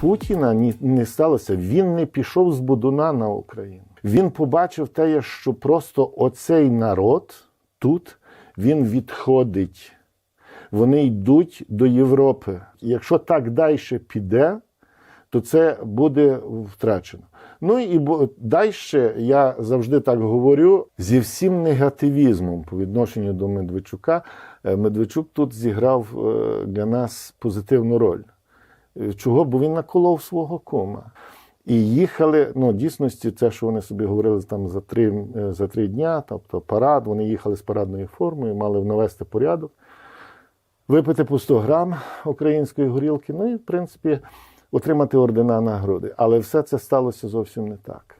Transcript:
Путіна не сталося. Він не пішов з Будуна на Україну. Він побачив те, що просто оцей народ тут він відходить. Вони йдуть до Європи. Якщо так далі піде, то це буде втрачено. Ну і далі я завжди так говорю зі всім негативізмом по відношенню до Медведчука. Е, Медведчук тут зіграв е, для нас позитивну роль. Е, Чого? Бо він наколов свого кома. І їхали, ну, дійсності, це, що вони собі говорили там за три, е, за три дня, тобто парад, вони їхали з парадною формою, мали навести порядок, випити по 100 грам української горілки, ну і, в принципі, отримати ордена нагороди. Але все це сталося зовсім не так.